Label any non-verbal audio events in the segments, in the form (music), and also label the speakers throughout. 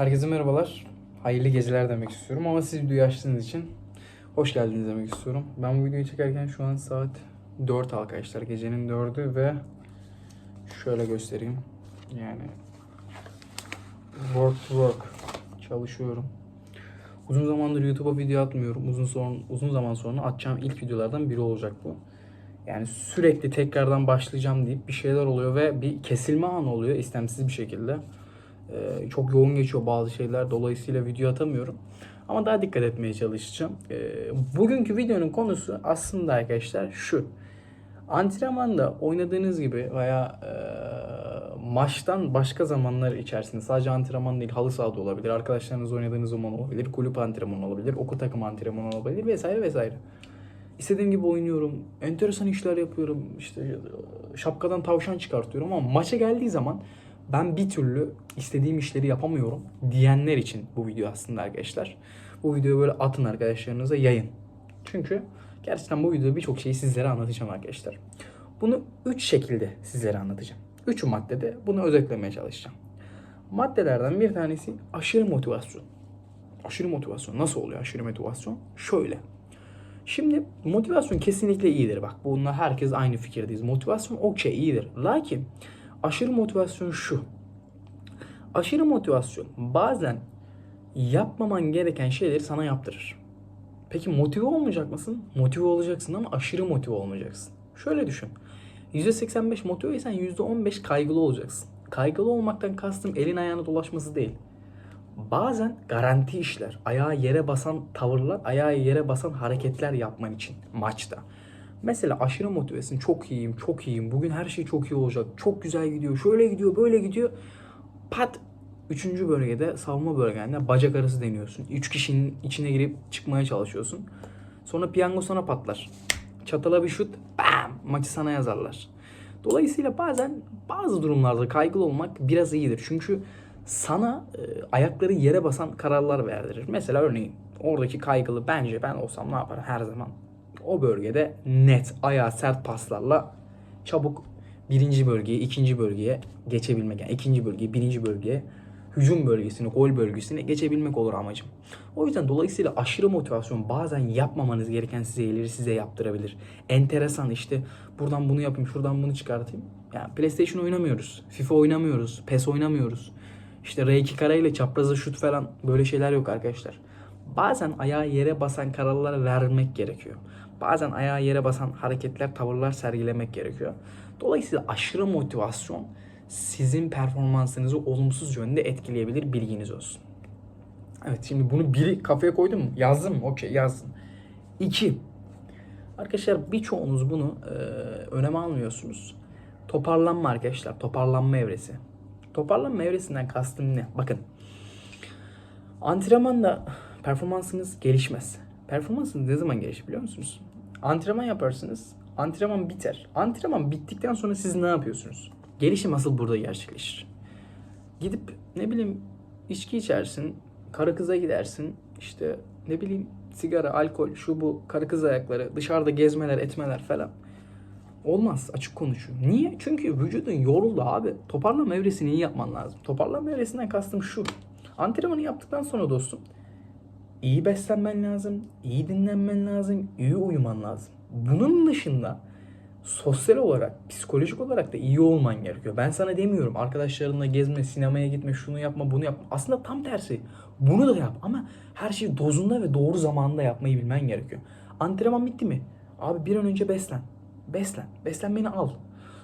Speaker 1: Herkese merhabalar. Hayırlı geceler demek istiyorum ama siz videoyu açtığınız için hoş geldiniz demek istiyorum. Ben bu videoyu çekerken şu an saat 4 arkadaşlar. Gecenin 4'ü ve şöyle göstereyim. Yani work to work çalışıyorum. Uzun zamandır YouTube'a video atmıyorum. Uzun son uzun zaman sonra atacağım ilk videolardan biri olacak bu. Yani sürekli tekrardan başlayacağım deyip bir şeyler oluyor ve bir kesilme anı oluyor istemsiz bir şekilde. Ee, çok yoğun geçiyor bazı şeyler. Dolayısıyla video atamıyorum. Ama daha dikkat etmeye çalışacağım. Ee, bugünkü videonun konusu aslında arkadaşlar şu. Antrenmanda oynadığınız gibi veya e, maçtan başka zamanlar içerisinde sadece antrenman değil halı sahada olabilir, arkadaşlarınızla oynadığınız zaman olabilir, kulüp antrenmanı olabilir, okul takım antrenmanı olabilir vesaire vesaire. İstediğim gibi oynuyorum, enteresan işler yapıyorum, işte şapkadan tavşan çıkartıyorum ama maça geldiği zaman ben bir türlü istediğim işleri yapamıyorum diyenler için bu video aslında arkadaşlar. Bu videoyu böyle atın arkadaşlarınıza yayın. Çünkü gerçekten bu videoda birçok şeyi sizlere anlatacağım arkadaşlar. Bunu 3 şekilde sizlere anlatacağım. 3 maddede bunu özetlemeye çalışacağım. Maddelerden bir tanesi aşırı motivasyon. Aşırı motivasyon nasıl oluyor aşırı motivasyon? Şöyle. Şimdi motivasyon kesinlikle iyidir bak. Bununla herkes aynı fikirdeyiz. Motivasyon okey iyidir. Lakin aşırı motivasyon şu. Aşırı motivasyon bazen yapmaman gereken şeyleri sana yaptırır. Peki motive olmayacak mısın? Motive olacaksın ama aşırı motive olmayacaksın. Şöyle düşün. %85 motiveysen %15 kaygılı olacaksın. Kaygılı olmaktan kastım elin ayağına dolaşması değil. Bazen garanti işler, ayağı yere basan tavırlar, ayağı yere basan hareketler yapman için maçta. Mesela aşırı motivesin, çok iyiyim, çok iyiyim, bugün her şey çok iyi olacak, çok güzel gidiyor, şöyle gidiyor, böyle gidiyor. Pat Üçüncü bölgede savunma bölgende bacak arası deniyorsun. Üç kişinin içine girip çıkmaya çalışıyorsun. Sonra piyango sana patlar. Çatala bir şut, bam, maçı sana yazarlar. Dolayısıyla bazen bazı durumlarda kaygılı olmak biraz iyidir. Çünkü sana e, ayakları yere basan kararlar verdirir. Mesela örneğin oradaki kaygılı bence ben olsam ne yaparım her zaman? O bölgede net ayağı sert paslarla çabuk birinci bölgeye, ikinci bölgeye geçebilmek. Yani ikinci bölgeye, birinci bölgeye hücum bölgesine, gol bölgesine geçebilmek olur amacım. O yüzden dolayısıyla aşırı motivasyon bazen yapmamanız gereken size şeyleri size yaptırabilir. Enteresan işte buradan bunu yapayım, şuradan bunu çıkartayım. Yani PlayStation oynamıyoruz, FIFA oynamıyoruz, PES oynamıyoruz. İşte R2 kareyle çapraza şut falan böyle şeyler yok arkadaşlar. Bazen ayağı yere basan kararlar vermek gerekiyor. Bazen ayağı yere basan hareketler, tavırlar sergilemek gerekiyor. Dolayısıyla aşırı motivasyon sizin performansınızı olumsuz yönde etkileyebilir bilginiz olsun. Evet şimdi bunu biri kafaya koydum mu? Yazdım mı? Okey yazdım. İki. Arkadaşlar birçoğunuz bunu e, öneme almıyorsunuz. Toparlanma arkadaşlar. Toparlanma evresi. Toparlanma evresinden kastım ne? Bakın. Antrenmanda performansınız gelişmez. Performansınız ne zaman gelişir biliyor musunuz? Antrenman yaparsınız. Antrenman biter. Antrenman bittikten sonra siz ne yapıyorsunuz? Gelişim asıl burada gerçekleşir. Gidip ne bileyim içki içersin, karı kıza gidersin, işte ne bileyim sigara, alkol, şu bu, karı kız ayakları, dışarıda gezmeler, etmeler falan. Olmaz açık konuşuyorum. Niye? Çünkü vücudun yoruldu abi. Toparlama evresini iyi yapman lazım. Toparlama evresinden kastım şu. Antrenmanı yaptıktan sonra dostum iyi beslenmen lazım, iyi dinlenmen lazım, iyi uyuman lazım. Bunun dışında sosyal olarak, psikolojik olarak da iyi olman gerekiyor. Ben sana demiyorum arkadaşlarınla gezme, sinemaya gitme, şunu yapma, bunu yapma. Aslında tam tersi. Bunu da yap ama her şeyi dozunda ve doğru zamanında yapmayı bilmen gerekiyor. Antrenman bitti mi? Abi bir an önce beslen. Beslen. Beslenmeni al.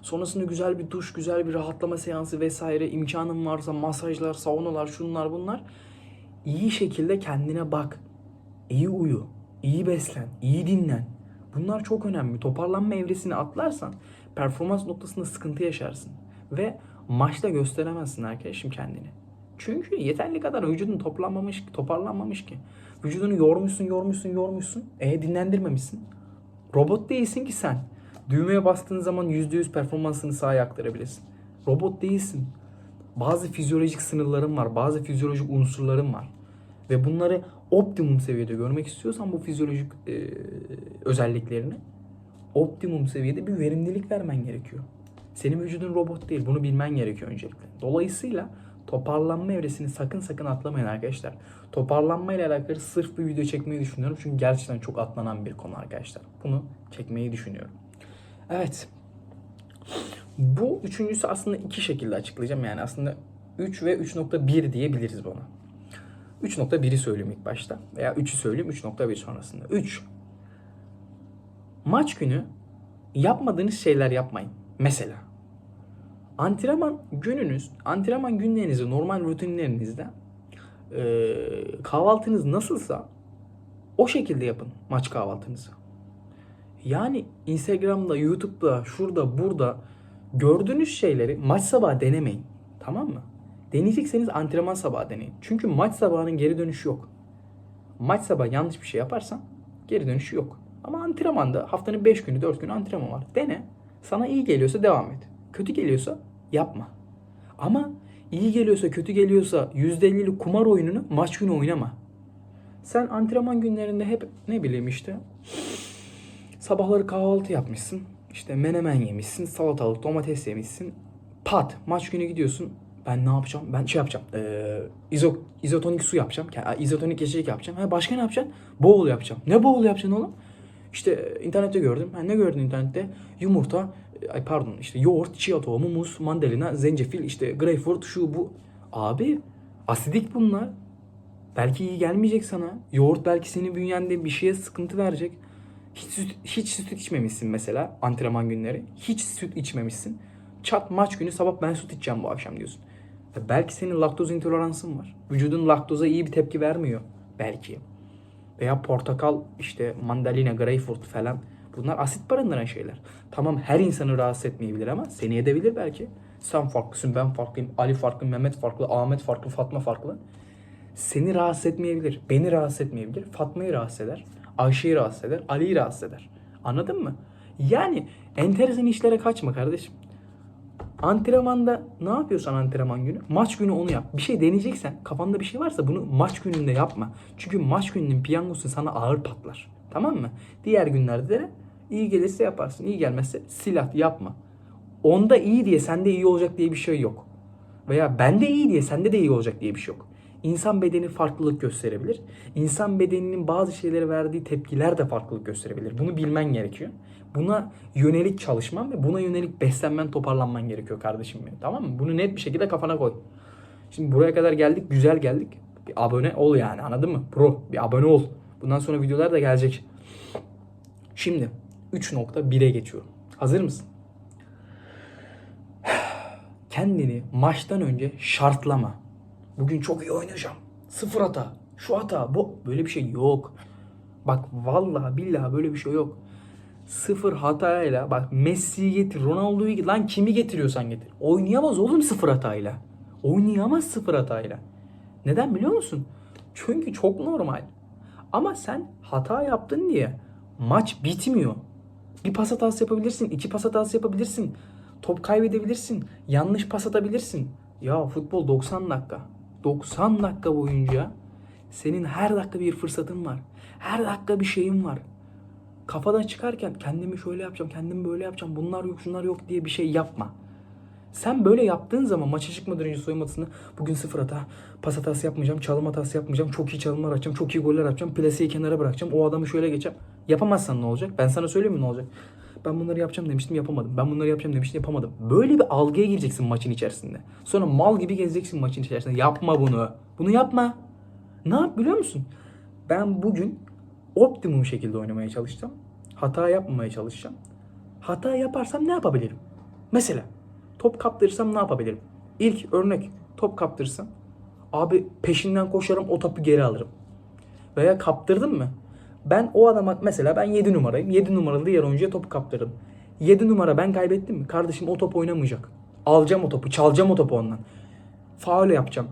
Speaker 1: Sonrasında güzel bir duş, güzel bir rahatlama seansı vesaire imkanın varsa masajlar, saunalar, şunlar bunlar. İyi şekilde kendine bak. İyi uyu, iyi beslen, iyi dinlen. Bunlar çok önemli. Toparlanma evresini atlarsan performans noktasında sıkıntı yaşarsın. Ve maçta gösteremezsin arkadaşım kendini. Çünkü yeterli kadar vücudun toplanmamış, toparlanmamış ki. Vücudunu yormuşsun, yormuşsun, yormuşsun. E dinlendirmemişsin. Robot değilsin ki sen. Düğmeye bastığın zaman %100 performansını sahaya aktarabilirsin. Robot değilsin. Bazı fizyolojik sınırların var, bazı fizyolojik unsurların var. Ve bunları optimum seviyede görmek istiyorsan bu fizyolojik e, özelliklerini optimum seviyede bir verimlilik vermen gerekiyor. Senin vücudun robot değil. Bunu bilmen gerekiyor öncelikle. Dolayısıyla Toparlanma evresini sakın sakın atlamayın arkadaşlar. Toparlanma ile alakalı sırf bir video çekmeyi düşünüyorum. Çünkü gerçekten çok atlanan bir konu arkadaşlar. Bunu çekmeyi düşünüyorum. Evet. Bu üçüncüsü aslında iki şekilde açıklayacağım. Yani aslında 3 ve 3.1 diyebiliriz buna. 3.1'i söyleyeyim ilk başta. Veya 3'ü söyleyeyim 3.1 sonrasında. 3. Maç günü yapmadığınız şeyler yapmayın. Mesela antrenman gününüz, antrenman günlerinizde, normal rutinlerinizde eee, kahvaltınız nasılsa o şekilde yapın maç kahvaltınızı. Yani Instagram'da, YouTube'da, şurada, burada gördüğünüz şeyleri maç sabahı denemeyin. Tamam mı? Deneyecekseniz antrenman sabahı deneyin. Çünkü maç sabahının geri dönüşü yok. Maç sabahı yanlış bir şey yaparsan geri dönüşü yok. Ama antrenmanda haftanın 5 günü, 4 günü antrenman var. Dene. Sana iyi geliyorsa devam et. Kötü geliyorsa yapma. Ama iyi geliyorsa, kötü geliyorsa %50'lik kumar oyununu maç günü oynama. Sen antrenman günlerinde hep ne bileyim işte Sabahları kahvaltı yapmışsın. İşte menemen yemişsin, salatalık, domates yemişsin. Pat, maç günü gidiyorsun. Ben ne yapacağım? Ben şey yapacağım. Ee, izo, izotonik su yapacağım. Yani izotonik içecek yapacağım. Ha, başka ne yapacaksın? Bowl yapacağım. Ne bowl yapacaksın oğlum? İşte e, internette gördüm. Ha, ne gördün internette? Yumurta, e, ay pardon işte yoğurt, chia tohumu, muz, mandalina, zencefil, işte greyfurt, şu bu. Abi asidik bunlar. Belki iyi gelmeyecek sana. Yoğurt belki senin bünyende bir şeye sıkıntı verecek. Hiç süt, hiç süt içmemişsin mesela antrenman günleri. Hiç süt içmemişsin. Çat maç günü sabah ben süt içeceğim bu akşam diyorsun. Ya belki senin laktoz intoleransın var. Vücudun laktoza iyi bir tepki vermiyor. Belki. Veya portakal, işte mandalina, greyfurt falan. Bunlar asit barındıran şeyler. Tamam her insanı rahatsız etmeyebilir ama seni edebilir belki. Sen farklısın, ben farklıyım, Ali farklı, Mehmet farklı, Ahmet farklı, Fatma farklı. Seni rahatsız etmeyebilir, beni rahatsız etmeyebilir, Fatma'yı rahatsız eder, Ayşe'yi rahatsız eder, Ali'yi rahatsız eder. Anladın mı? Yani enteresan işlere kaçma kardeşim. Antrenmanda ne yapıyorsan antrenman günü, maç günü onu yap. Bir şey deneyeceksen, kafanda bir şey varsa bunu maç gününde yapma. Çünkü maç gününün piyangosu sana ağır patlar. Tamam mı? Diğer günlerde de iyi gelirse yaparsın, iyi gelmezse silah yapma. Onda iyi diye sende iyi olacak diye bir şey yok. Veya bende iyi diye sende de iyi olacak diye bir şey yok. İnsan bedeni farklılık gösterebilir. İnsan bedeninin bazı şeylere verdiği tepkiler de farklılık gösterebilir. Bunu bilmen gerekiyor. Buna yönelik çalışman ve buna yönelik beslenmen, toparlanman gerekiyor kardeşim benim. Tamam mı? Bunu net bir şekilde kafana koy. Şimdi buraya kadar geldik, güzel geldik. Bir abone ol yani anladın mı? Pro, bir abone ol. Bundan sonra videolar da gelecek. Şimdi 3.1'e geçiyorum. Hazır mısın? (sighs) Kendini maçtan önce şartlama. Bugün çok iyi oynayacağım. Sıfır hata. Şu hata. Bu. Böyle bir şey yok. Bak vallahi billahi böyle bir şey yok. Sıfır hatayla bak Messi'yi getir, Ronaldo'yu getir. Lan kimi getiriyorsan getir. Oynayamaz oğlum sıfır hatayla. Oynayamaz sıfır hatayla. Neden biliyor musun? Çünkü çok normal. Ama sen hata yaptın diye maç bitmiyor. Bir pas hatası yapabilirsin, iki pas hatası yapabilirsin. Top kaybedebilirsin, yanlış pas atabilirsin. Ya futbol 90 dakika. 90 dakika boyunca senin her dakika bir fırsatın var. Her dakika bir şeyin var. Kafadan çıkarken kendimi şöyle yapacağım, kendimi böyle yapacağım, bunlar yok, şunlar yok diye bir şey yapma. Sen böyle yaptığın zaman maça çıkmadan önce soyunma bugün sıfır hata, pas hatası yapmayacağım, çalım hatası yapmayacağım, çok iyi çalımlar atacağım, çok iyi goller atacağım, plaseyi kenara bırakacağım, o adamı şöyle geçeceğim. Yapamazsan ne olacak? Ben sana söyleyeyim mi ne olacak? Ben bunları yapacağım demiştim yapamadım. Ben bunları yapacağım demiştim yapamadım. Böyle bir algıya gireceksin maçın içerisinde. Sonra mal gibi gezeceksin maçın içerisinde. Yapma bunu. Bunu yapma. Ne yap biliyor musun? Ben bugün optimum şekilde oynamaya çalışacağım. Hata yapmamaya çalışacağım. Hata yaparsam ne yapabilirim? Mesela top kaptırırsam ne yapabilirim? İlk örnek top kaptırırsam abi peşinden koşarım o topu geri alırım. Veya kaptırdın mı? Ben o adama mesela ben 7 numarayım. 7 numaralı diğer oyuncuya topu kaptırdım. 7 numara ben kaybettim mi? Kardeşim o top oynamayacak. Alacağım o topu. Çalacağım o topu ondan. Faul yapacağım.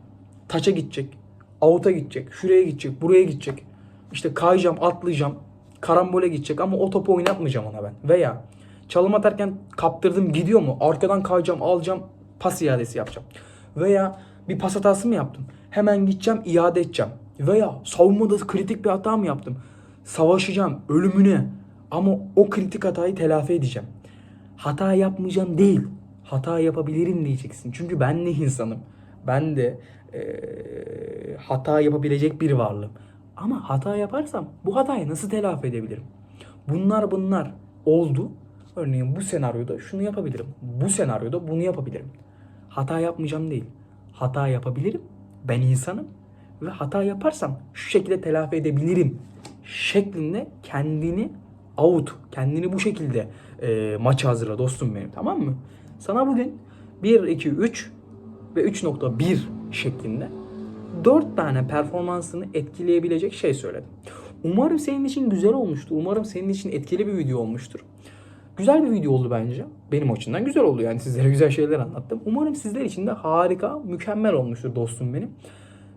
Speaker 1: Taça gidecek. Out'a gidecek. Şuraya gidecek. Buraya gidecek. İşte kayacağım, atlayacağım. Karambole gidecek ama o topu oynatmayacağım ona ben. Veya çalım atarken kaptırdım gidiyor mu? Arkadan kayacağım, alacağım, pas iadesi yapacağım. Veya bir pas hatası mı yaptım? Hemen gideceğim, iade edeceğim. Veya savunmada kritik bir hata mı yaptım? Savaşacağım ölümüne. Ama o kritik hatayı telafi edeceğim. Hata yapmayacağım değil. Hata yapabilirim diyeceksin. Çünkü ben ne insanım? Ben de e, hata yapabilecek bir varlığım. Ama hata yaparsam bu hatayı nasıl telafi edebilirim? Bunlar bunlar oldu. Örneğin bu senaryoda şunu yapabilirim. Bu senaryoda bunu yapabilirim. Hata yapmayacağım değil. Hata yapabilirim. Ben insanım ve hata yaparsam şu şekilde telafi edebilirim şeklinde kendini out, kendini bu şekilde e, maça hazırla dostum benim tamam mı? Sana bugün 1, 2, 3 ve 3.1 şeklinde 4 tane performansını etkileyebilecek şey söyledim. Umarım senin için güzel olmuştur. Umarım senin için etkili bir video olmuştur. Güzel bir video oldu bence. Benim açımdan güzel oldu yani sizlere güzel şeyler anlattım. Umarım sizler için de harika, mükemmel olmuştur dostum benim.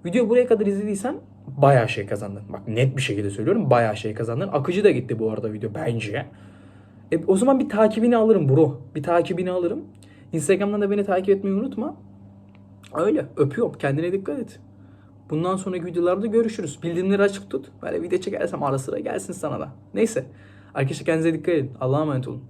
Speaker 1: Video buraya kadar izlediysen bayağı şey kazandın. Bak net bir şekilde söylüyorum bayağı şey kazandın. Akıcı da gitti bu arada video bence. E, o zaman bir takibini alırım bro. Bir takibini alırım. Instagram'dan da beni takip etmeyi unutma. Öyle öpüyorum. Kendine dikkat et. Bundan sonraki videolarda görüşürüz. Bildirimleri açık tut. Böyle video çekersem ara sıra gelsin sana da. Neyse. Arkadaşlar kendinize dikkat edin. Allah'a emanet olun.